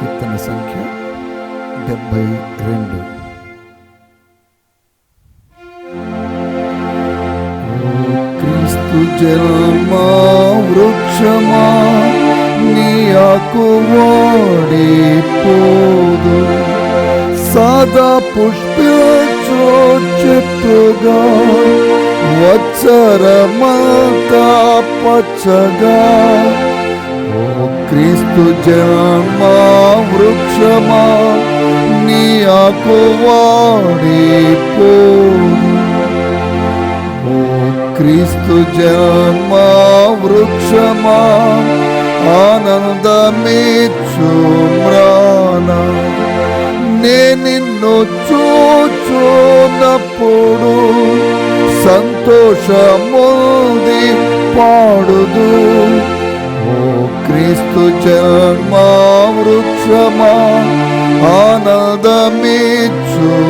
కీర్తన సంఖ్య డెబ్బై రెండు. క్రీస్తు జన్మా వృక్షమా నీ ఆకు వాడిపోదు సాదా పుష్పించో చెట్టుగా వచ్చరమంతా పచ్చగా. ఓ క్రీస్తు జన్మా వృక్షమా నీ ఆకు వాడిపోదు ఓ క్రీస్తు జన్మా వృక్షమా ఆనందమిచ్చు మ్రాణ నే నిన్ను చూచున్నప్పుడు సంతోషముంది పాడుదు. క్రీస్తు జన్మా వృక్షమా ఆనందమిచ్చు మ్రాణ